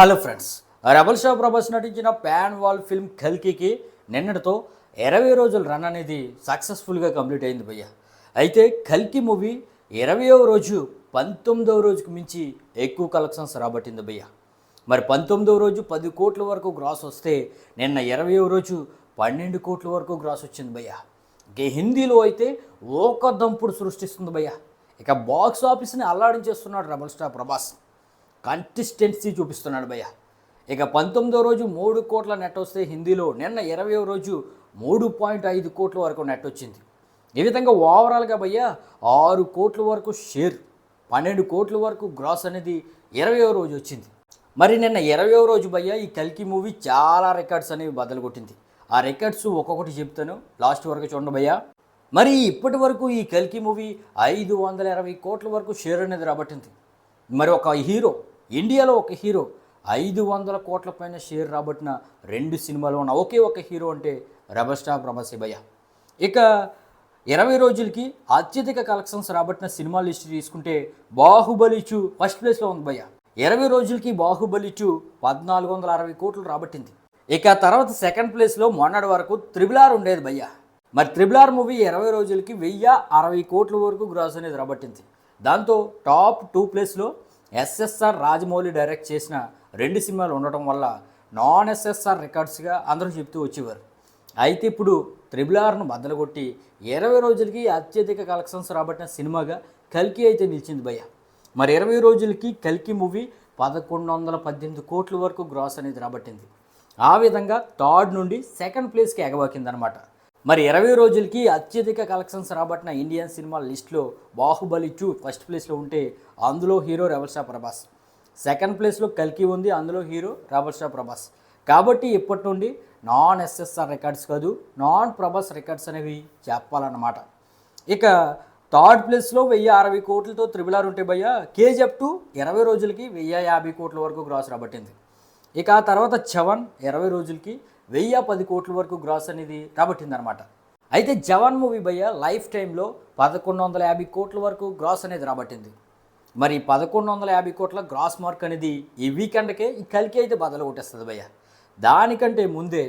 Hello friends rebel షా ప్రభాస్ నటించిన pan wall film కల్కికి నిన్నటితో ఇరవై రోజుల రన్ అనేది సక్సెస్ఫుల్గా కంప్లీట్ అయింది భయ్య. అయితే కల్కి మూవీ ఇరవయో రోజు పంతొమ్మిదవ రోజుకు మించి ఎక్కువ కలెక్షన్స్ రాబట్టింది భయ్య. మరి పంతొమ్మిదవ రోజు పది కోట్ల వరకు గ్రాస్ వస్తే నిన్న ఇరవయో రోజు పన్నెండు కోట్ల వరకు గ్రాస్ వచ్చింది భయ్య. హిందీలో అయితే ఓక దంపుడు సృష్టిస్తుంది భయ్య. ఇక బాక్స్ ఆఫీస్ని అల్లాడించేస్తున్నాడు రెబల్ స్టార్ ప్రభాస్. కన్సిస్టెన్సీ చూపిస్తున్నాడు భయ్య. ఇక పంతొమ్మిదో రోజు మూడు కోట్ల నెట్ వస్తే హిందీలో నిన్న ఇరవయో రోజు మూడు పాయింట్ ఐదు కోట్ల వరకు నెట్ వచ్చింది. ఈ విధంగా ఓవరాల్గా భయ్య ఆరు కోట్ల వరకు షేర్ పన్నెండు కోట్ల వరకు గ్రాస్ అనేది ఇరవయో రోజు వచ్చింది. మరి నిన్న ఇరవయో రోజు భయ్య ఈ కల్కి మూవీ చాలా రికార్డ్స్ అనేవి బదులు కొట్టింది ఆ రికార్డ్స్ ఒక్కొక్కటి చెప్తాను లాస్ట్ వరకు చూడండి భయ్య. మరి ఇప్పటి వరకు ఈ కల్కి మూవీ ఐదు వందల ఇరవై కోట్ల వరకు షేర్ అనేది రాబట్టింది. మరి ఒక హీరో ఇండియాలో ఒక హీరో ఐదు వందల కోట్ల పైన షేర్ రాబట్టిన రెండు సినిమాలు ఉన్న ఒకే ఒక హీరో అంటే రెబల్ స్టార్ ప్రభాస్ ఇక ఇరవై రోజులకి అత్యధిక కలెక్షన్స్ రాబట్టిన సినిమా లిస్ట్ తీసుకుంటే బాహుబలి టూ ఫస్ట్ ప్లేస్లో ఉంది భయ్య. ఇరవై రోజులకి బాహుబలి టూ పద్నాలుగు వందల అరవై కోట్లు రాబట్టింది. ఇక తర్వాత సెకండ్ ప్లేస్లో మొన్నటి వరకు త్రిబుల్ ఆర్ ఉండేది భయ్య. మరి త్రిబుల్ ఆర్ మూవీ ఇరవై రోజులకి వెయ్యి అరవై కోట్ల వరకు గ్రాస్ అనేది రాబట్టింది. దాంతో టాప్ టూ ప్లేస్లో S S R Rajamouli direct చేసిన రెండు సినిమాలు ఉండటం వల్ల నాన్ ఎస్ఎస్ఆర్ రికార్డ్స్గా అందరూ చెప్తూ వచ్చేవారు. అయితే ఇప్పుడు త్రిబుల్ ఆర్ను బద్దలగొట్టి ఇరవై రోజులకి అత్యధిక కలెక్షన్స్ రాబట్టిన సినిమాగా కల్కి అయితే నిలిచింది భయ్య. మరి ఇరవై రోజులకి కల్కి మూవీ పదకొండు వందల పద్దెనిమిది కోట్ల వరకు గ్రాస్ అనేది రాబట్టింది. ఆ విధంగా థర్డ్ నుండి సెకండ్ ప్లేస్కి ఎగబాకిందనమాట మరి ఇరవై రోజులకి అత్యధిక కలెక్షన్స్ రాబట్టిన ఇండియన్ సినిమా లిస్ట్లో బాహుబలి టూ ఫస్ట్ ప్లేస్లో ఉంటే అందులో hero rebel star Prabhas. Second ప్లేస్లో కల్కి ఉంది అందులో హీరో రెబల్ ప్రభాస్. కాబట్టి ఇప్పటి నుండి non S S R records కాదు నాన్ ప్రభాస్ రికార్డ్స్ అనేవి చెప్పాలన్నమాట. ఇక థర్డ్ ప్లేస్లో వెయ్యి అరవై కోట్లతో త్రిబుల్ ఆర్ ఉంటే భయ్య కేజీఎఫ్ టూ ఇరవై రోజులకి వెయ్యి యాభై కోట్ల వరకు గ్రాస్ రాబట్టింది. ఇక ఆ తర్వాత చవన్ ఇరవై రోజులకి వెయ్యి పది కోట్ల వరకు గ్రాస్ అనేది రాబట్టిందనమాట అయితే జవాన్ మూవీ భయ్య లైఫ్ టైంలో పదకొండు వందల యాభై కోట్ల వరకు గ్రాస్ అనేది రాబట్టింది. మరి పదకొండు వందల యాభై కోట్ల గ్రాస్ మార్క్ అనేది ఈ వీకెండ్కే ఈ కలికి అయితే బదలు కొట్టేస్తుంది భయ్య. దానికంటే ముందే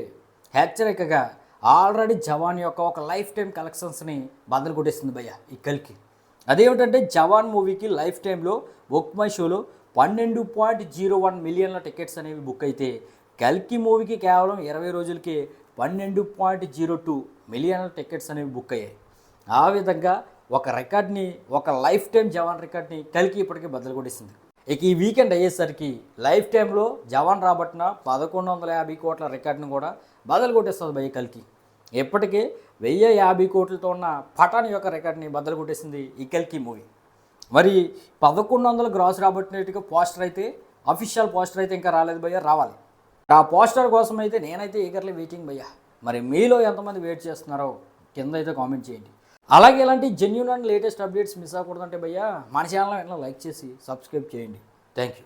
హెచ్చరికగా ఆల్రెడీ జవాన్ యొక్క ఒక లైఫ్ టైం కలెక్షన్స్ని బదలు కొట్టేస్తుంది భయ్య ఈ కలికి. అదేమిటంటే జవాన్ మూవీకి లైఫ్ టైంలో ఒక్మై షోలో పన్నెండు పాయింట్ జీరో వన్ మిలియన్ల టికెట్స్ అనేవి బుక్ అయితే కల్కి మూవీకి కేవలం ఇరవై రోజులకే పన్నెండు పాయింట్ జీరో టూ మిలియన్ల టికెట్స్ అనేవి బుక్ అయ్యాయి. ఆ విధంగా ఒక రికార్డ్ని ఒక లైఫ్ టైం జవాన్ రికార్డ్ని కలికి ఇప్పటికీ బద్దలు కొట్టేసింది. ఇక ఈ వీకెండ్ అయ్యేసరికి లైఫ్ టైంలో జవాన్ రాబట్టిన పదకొండు వందల యాభై కోట్ల రికార్డును కూడా బద్దలు కొట్టేస్తుంది భయ్య కలికి ఇప్పటికే వెయ్యి యాభై కోట్లతో ఉన్న పఠాన్ యొక్క రికార్డ్ని బద్దలు కొట్టేసింది ఈ కల్కి మూవీ. మరి పదకొండు వందల గ్రాస్ రాబట్టినట్టుగా పోస్టర్ అయితే అఫీషియల్ పోస్టర్ అయితే ఇంకా రాలేదు భయ్య రావాలి. ఆ పోస్టర్ కోసం అయితే నేనైతే ఈగర్లీ వెయిటింగ్ భయ్య. మరి మీలో ఎంతమంది వెయిట్ చేస్తున్నారో కింద అయితే కామెంట్ చేయండి. అలాగే ఇలాంటి genuine and latest updates miss అవ్వకూడదంటే భయ్యా మన ఛానల్ లైక్ చేసి సబ్స్క్రైబ్ చేయండి. Thank you